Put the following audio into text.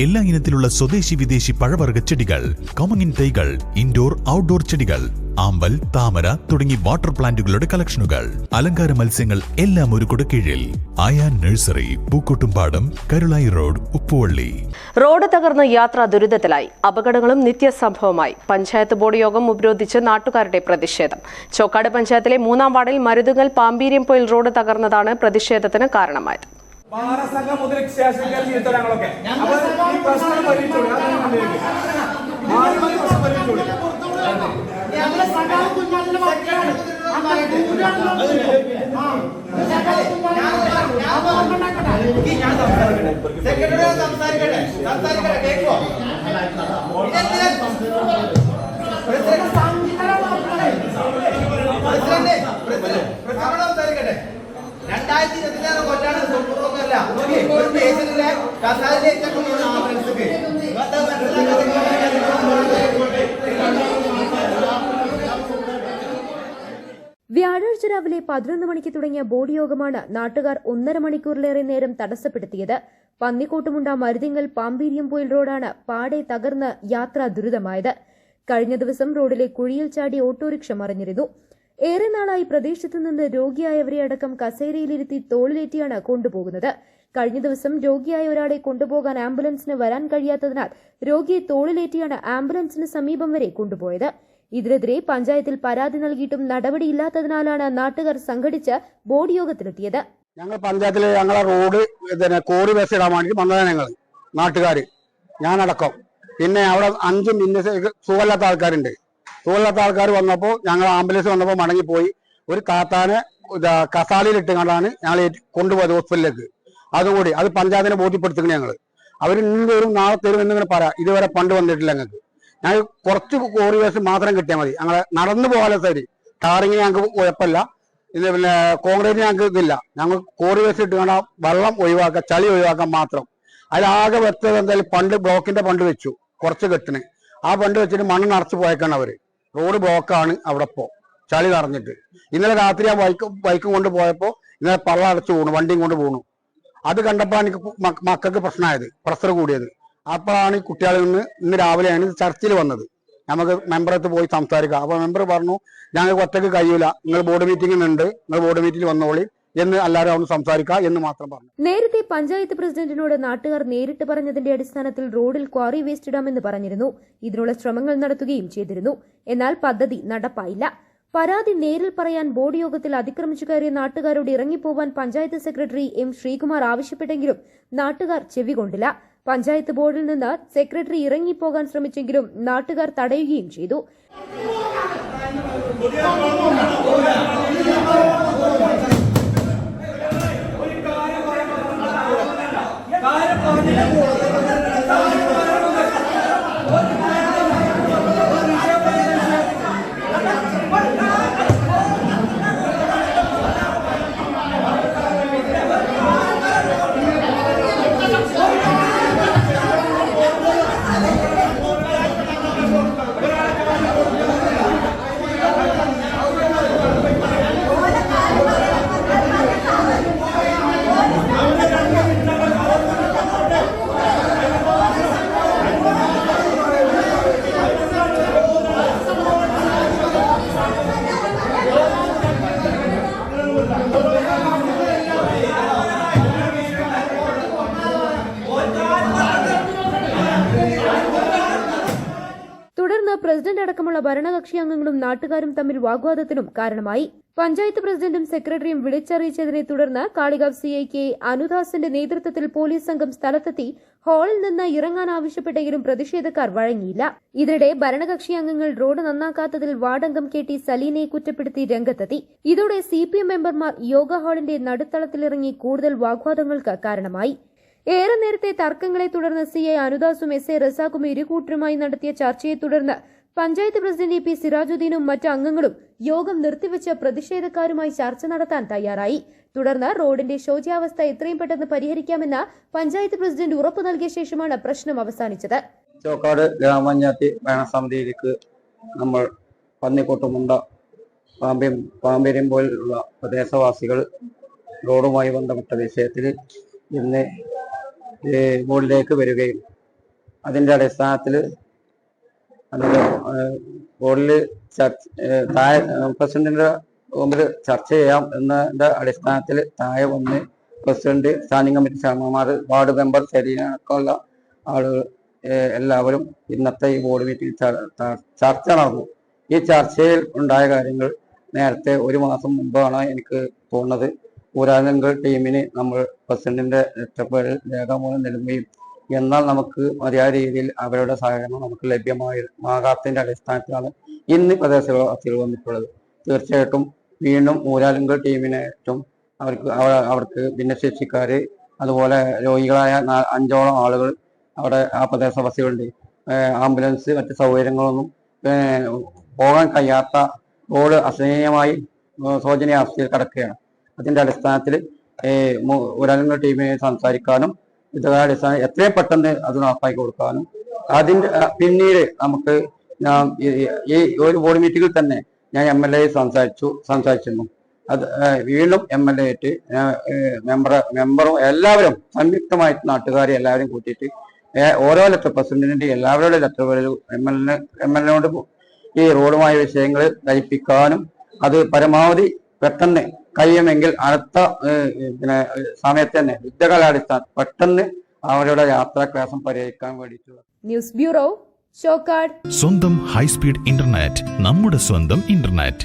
എല്ലാ ഇനത്തിലുള്ള സ്വദേശി വിദേശി പഴവർഗ ചെടികൾ കോമങ്ങിൻ തൈകൾ ഇൻഡോർ ഔട്ട്ഡോർ ചെടികൾ ആമ്പൽ താമര തുടങ്ങി വാട്ടർ പ്ലാന്റുകളുടെ കളക്ഷനുകൾ അലങ്കാര മത്സ്യങ്ങൾ എല്ലാം ഒരു കുടക്കീഴിൽ. Ayan nursery Pookkottumpadam Karulai road Uppuvally. Road തകർന്ന് യാത്ര ദുരിതത്തിലായി. അപകടങ്ങളും നിത്യസംഭവമായി. പഞ്ചായത്ത് ബോർഡ് യോഗം ഉപരോധിച്ച് നാട്ടുകാരുടെ പ്രതിഷേധം. ചോക്കാട് പഞ്ചായത്തിലെ മൂന്നാം വാർഡിൽ മരുതുങ്ങൽ പാമ്പീരിയം പോയിൽ റോഡ് തകർന്നതാണ് പ്രതിഷേധത്തിന് കാരണമായത്. മാനസംഘം മുതൽ ശാസ്ത്രീയ ഞങ്ങളൊക്കെ അപ്പൊ ഈ പ്രശ്നം പരിഹരിച്ചോളി. സെക്രട്ടറി സംസാരിക്കട്ടെ സംസാരിക്കട്ടെ. പ്രസിഡന്റ് പ്രസിഡന്റ് പ്രസിഡന്റ് സംസാരിക്കട്ടെ രണ്ടായിരത്തി ഇരുപത്തിനാറ് ആംബുലൻസ് വ്യാഴാഴ്ച രാവിലെ പതിനൊന്ന് മണിക്ക് തുടങ്ങിയ ബോർഡ് യോഗമാണ് നാട്ടുകാർ ഒന്നര മണിക്കൂറിലേറെ നേരം തടസ്സപ്പെടുത്തിയത്. പന്നിക്കോട്ടുമുണ്ട മരുതിങ്ങൽ പാമ്പീരിയം പോയിൽ റോഡാണ് പാടെ തകർന്ന് യാത്രാ ദുരിതമായത്. കഴിഞ്ഞ ദിവസം റോഡിലെ കുഴിയിൽ ചാടി ഓട്ടോറിക്ഷ മറിഞ്ഞിരുന്നു. ഏറെ നാളായി പ്രദേശത്തു നിന്ന് രോഗിയായവരെ അടക്കം കസേരയിലിരുത്തി തോളിലേറ്റിയാണ് കൊണ്ടുപോകുന്നത്. കഴിഞ്ഞ ദിവസം രോഗിയായ ഒരാളെ കൊണ്ടുപോകാൻ ആംബുലൻസിന് വരാൻ കഴിയാത്തതിനാൽ രോഗിയെ തോളിലേറ്റിയാണ് ആംബുലൻസിന് സമീപം വരെ കൊണ്ടുപോയത്. ഇതിനെതിരെ പഞ്ചായത്തിൽ പരാതി നൽകിയിട്ടും നടപടിയില്ലാത്തതിനാലാണ് നാട്ടുകാർ സംഘടിച്ച് ബോർഡ് യോഗത്തിലെത്തിയത്. ഞങ്ങൾ പഞ്ചായത്തിലെ ഞങ്ങളെ റോഡ് പിന്നെ കോറി ബസ് ഇടാൻ വേണ്ടി വന്നതാണ് ഞങ്ങൾ നാട്ടുകാർ ഞാനടക്കം. പിന്നെ അവിടെ അഞ്ച് മിനിറ്റ് സുഖമില്ലാത്ത ആൾക്കാരുണ്ട്. സുഖമില്ലാത്ത ആൾക്കാർ വന്നപ്പോൾ ഞങ്ങൾ ആംബുലൻസ് വന്നപ്പോൾ മടങ്ങിപ്പോയി. ഒരു താത്താനെ കസാലയിലിട്ട് കണ്ടാണ് ഞങ്ങൾ കൊണ്ടുപോയത് ഹോസ്പിറ്റലിലേക്ക്. അതുകൂടി അത് പഞ്ചായത്തിനെ ബോധ്യപ്പെടുത്തുന്നു ഞങ്ങൾ അവർ ഇന്ന് തരും നാളെ തരും എന്നിങ്ങനെ പറയാം. ഇതുവരെ പണ്ട് വന്നിട്ടില്ല ഞങ്ങൾക്ക്. ഞങ്ങൾ കുറച്ച് കോറിയേഴ്സ് മാത്രം കിട്ടിയാൽ മതി. ഞങ്ങളെ നടന്നു പോകാനുള്ള ശരി ടാറിങ് ഞങ്ങൾക്ക് കുഴപ്പമില്ല. ഇത് പിന്നെ കോൺക്രീറ്റ് ഞങ്ങൾക്ക് ഇതില്ല. ഞങ്ങൾ കോറിവേഴ്സ് ഇട്ട് കണ്ട വെള്ളം ഒഴിവാക്കാം ചളി ഒഴിവാക്കാൻ മാത്രം. അതിലാകെ വെച്ചത് എന്തായാലും പണ്ട് ബ്ലോക്കിന്റെ പണ്ട് വെച്ചു. കുറച്ച് കെട്ടിന്. ആ പണ്ട് വെച്ചിട്ട് മണ്ണ് നിറച്ച് പോയേക്കാണ് അവർ. റോഡ് ബ്ലോക്കാണ് അവിടെ പോ ചളി നിറഞ്ഞിട്ട്. ഇന്നലെ രാത്രി ആ ബൈക്ക് ബൈക്കും കൊണ്ട് പോയപ്പോ ഇന്നലെ പള്ള അടച്ചു പോണു വണ്ടിയും കൊണ്ട് പോണു അത് കണ്ടപ്പോ എനിക്ക് മക്ക- മക്കൾക്ക് പ്രശ്നമായത് പ്രഷർ കൂടിയത്. അപ്പോഴാണ് ഈ കുട്ടികളിൽ നിന്ന് ഇന്ന് രാവിലെയാണ് ചർച്ചിൽ വന്നത്. നമുക്ക് മെമ്പറത്ത് പോയി സംസാരിക്കാം. അപ്പൊ മെമ്പർ പറഞ്ഞു ഞങ്ങൾക്ക് ഒറ്റയ്ക്ക് കഴിയൂല. നിങ്ങൾ ബോർഡ് മീറ്റിംഗ് ഉണ്ട് നിങ്ങൾ ബോർഡ് മീറ്റിംഗിൽ വന്നോളി. എന്ന് എല്ലാവരും അവിടെ സംസാരിക്കുക എന്ന് മാത്രം പറഞ്ഞു. നേരത്തെ പഞ്ചായത്ത് പ്രസിഡന്റിനോട് നാട്ടുകാർ നേരിട്ട് പറഞ്ഞതിന്റെ അടിസ്ഥാനത്തിൽ റോഡിൽ ക്വാറി വേസ്റ്റ് ഇടാമെന്ന് പറഞ്ഞിരുന്നു. ഇതിനുള്ള ശ്രമങ്ങൾ നടത്തുകയും ചെയ്തിരുന്നു. എന്നാൽ പദ്ധതി നടപ്പായില്ല. പരാതി നേരിൽ പറയാൻ ബോർഡ് യോഗത്തിൽ അതിക്രമിച്ചു കയറിയ നാട്ടുകാരോട് ഇറങ്ങിപ്പോവാൻ പഞ്ചായത്ത് സെക്രട്ടറി എം ശ്രീകുമാർ ആവശ്യപ്പെട്ടെങ്കിലും നാട്ടുകാർ ചെവികൊണ്ടില്ല പഞ്ചായത്ത് ബോർഡിൽ നിന്ന് സെക്രട്ടറി ഇറങ്ങിപ്പോകാൻ ശ്രമിച്ചെങ്കിലും നാട്ടുകാർ തടയുകയും ചെയ്തു. പ്രസിഡന്റ് അടക്കമുള്ള ഭരണകക്ഷി അംഗങ്ങളും നാട്ടുകാരും തമ്മിൽ വാഗ്വാദത്തിനും കാരണമായി. പഞ്ചായത്ത് പ്രസിഡന്റും സെക്രട്ടറിയും വിളിച്ചറിയിച്ചതിനെ തുടർന്ന് കാളികാവ് സി ഐ കെ അനുദാസിന്റെ നേതൃത്വത്തിൽ പോലീസ് സംഘം സ്ഥലത്തെത്തി ഹാളിൽ നിന്ന് ഇറങ്ങാൻ ആവശ്യപ്പെട്ടെങ്കിലും പ്രതിഷേധക്കാർ വഴങ്ങിയില്ല. ഇതിനിടെ ഭരണകക്ഷി അംഗങ്ങൾ റോഡ് നന്നാക്കാത്തതിൽ വാർഡംഗം കെ ടി സലീനെ കുറ്റപ്പെടുത്തി രംഗത്തെത്തി. ഇതോടെ സി പി എം മെമ്പർമാർ യോഗ ഹാളിന്റെ നടുത്തളത്തിലിറങ്ങി കൂടുതൽ വാഗ്വാദങ്ങൾക്ക് കാരണമായി. ഏറെ നേരത്തെ തർക്കങ്ങളെ തുടർന്ന് സി ഐ അനുദാസും എസ് എ റസാഖും ഇരുകൂട്ടരുമായി നടത്തിയ ചർച്ചയെ തുടർന്ന് പഞ്ചായത്ത് പ്രസിഡന്റ് ഇ പി സിറാജുദ്ദീനും മറ്റ് അംഗങ്ങളും യോഗം നിർത്തിവെച്ച് പ്രതിഷേധക്കാരുമായി ചർച്ച നടത്താൻ തയ്യാറായി. തുടർന്ന് റോഡിന്റെ ശോച്യാവസ്ഥ എത്രയും പെട്ടെന്ന് പരിഹരിക്കാമെന്ന് പഞ്ചായത്ത് പ്രസിഡന്റ് ഉറപ്പു നൽകിയ ശേഷമാണ് പ്രശ്നം അവസാനിച്ചത്. ചോക്കാട് ഗ്രാമപഞ്ചായത്ത് ഭരണസമിതിയിലേക്ക് നമ്മൾ പന്നിക്കോട്ടുമുണ്ട പാമ്പേം പാമ്പേരും പോലുള്ള പ്രദേശവാസികൾ റോഡുമായി ബന്ധപ്പെട്ട വിഷയത്തിൽ ഇന്ന് ബോർഡിലേക്ക് വരികയും അതിന്റെ അടിസ്ഥാനത്തിൽ അതിൽ ബോർഡിൽ ചർച്ച താഴെ പ്രസിഡന്റിന്റെ മുമ്പിൽ ചർച്ച ചെയ്യാം എന്നതിന്റെ അടിസ്ഥാനത്തിൽ താഴെ വന്ന് പ്രസിഡന്റ് സ്റ്റാൻഡിംഗ് കമ്മിറ്റി ചെയർമാൻമാർ വാർഡ് മെമ്പർ ശരീരമൊക്കെയുള്ള ആളുകൾ എല്ലാവരും ഇന്നത്തെ ഈ ബോർഡ് മീറ്റിംഗ് ചർച്ച നടന്നു. ഈ ചർച്ചയിൽ ഉണ്ടായ കാര്യങ്ങൾ നേരത്തെ ഒരു മാസം മുമ്പാണ് എനിക്ക് തോന്നുന്നത്. ഊരാനങ്കൽ ടീമിന് നമ്മൾ പ്രസിഡന്റിന്റെ ഇഷ്ടപ്പെടൽ രേഖാമൂലം നൽകുകയും എന്നാൽ നമുക്ക് മതിയായ രീതിയിൽ അവരുടെ സഹകരണം നമുക്ക് ലഭ്യമാകാത്തതിന്റെ അടിസ്ഥാനത്തിലാണ് ഇന്ന് പ്രദേശവാസികൾ വന്നിട്ടുള്ളത്. തീർച്ചയായിട്ടും വീണ്ടും ഊരാലുങ്കൽ ടീമിനായിട്ടും അവർക്ക് അവ- അവർക്ക് ഭിന്നശേഷിക്കാര് അതുപോലെ രോഗികളായ അഞ്ചോളം ആളുകൾ അവിടെ ആ പ്രദേശവാസികളുണ്ട്. ആംബുലൻസ് മറ്റ് സൗകര്യങ്ങളൊന്നും പോകാൻ കഴിയാത്ത റോഡ് അസഹനീയമായി സൗജന്യ ശോചനീയാവസ്ഥയിൽ കിടക്കുകയാണ്. അതിന്റെ അടിസ്ഥാനത്തിൽ ഊരാലുങ്കൽ ടീമിനെ സംസാരിക്കാനും അടിസ്ഥാനം എത്രയും പെട്ടെന്ന് അത് നടപ്പാക്കി കൊടുക്കാനും. അതിന്റെ പിന്നീട് നമുക്ക് ഈ- ഒരു ബോർഡ് മീറ്റിംഗിൽ തന്നെ ഞാൻ എം എൽ എ സംസാരിച്ചു സംസാരിച്ചിരുന്നു. അത് വീണ്ടും എം എൽ എ ആയിട്ട് മെമ്പർ മെമ്പറും എല്ലാവരും സംയുക്തമായിട്ട് നാട്ടുകാരെ എല്ലാവരും കൂട്ടിയിട്ട് ഓരോ ലെറ്റർ പ്രസിഡന്റിന്റെ എല്ലാവരുടെ ലെറ്ററുകളിലും എം എൽ എം എൽ എനോട് ഈ റോഡുമായ വിഷയങ്ങൾ ധരിപ്പിക്കാനും അത് പരമാവധി പെട്ടെന്ന് കഴിയുമെങ്കിൽ അടുത്ത പിന്നെ സമയത്ത് തന്നെ യുദ്ധകാലാടിസ്ഥാനം പെട്ടെന്ന് അവരുടെ യാത്രാക്ലേശം പരിഹരിക്കാൻ വേണ്ടിയിട്ടുള്ള ന്യൂസ് ബ്യൂറോ സ്വന്തം ഹൈസ്പീഡ് ഇന്റർനെറ്റ് നമ്മുടെ സ്വന്തം ഇന്റർനെറ്റ്.